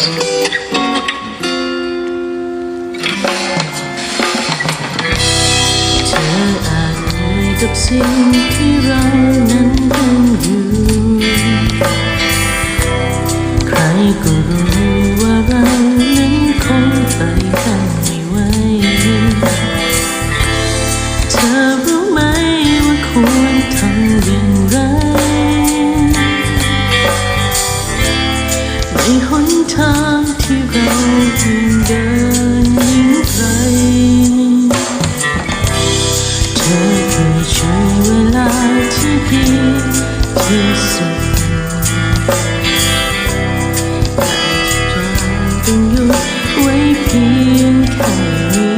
เธออาจเหยกับสิ่งที่เรานั้นเป็นอยู่ ใครก็รู้ว่าเรานั้นคงไปกันไม่ไหวเธอรู้ ในหนทางที่เรายิ่งเดินยิ่งไกลเธอเคยช่เวลาที่ดีที่สุดแต่จะต้องหยุดไว้เพียงแค่นี้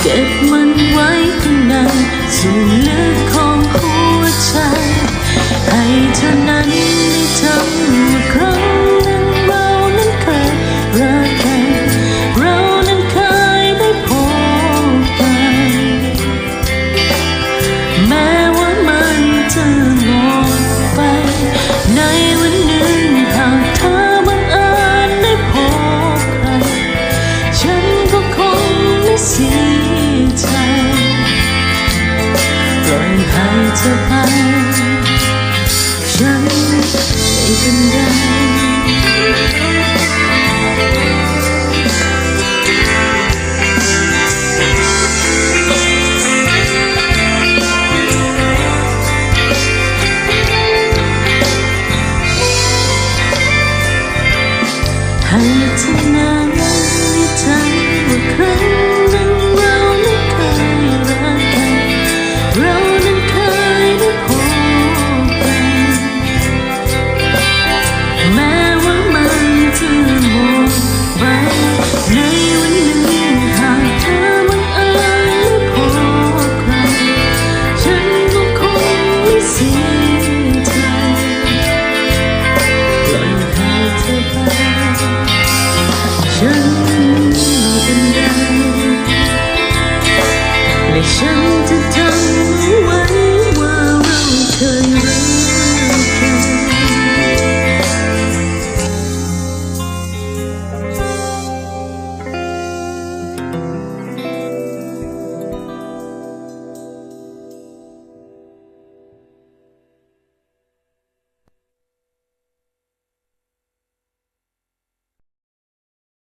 เก็บมันไว้ข้างในส่วนลึกของหัวใจให้เธอ สบายฉันไม่เป็นไรให้เธอมา 背上的疼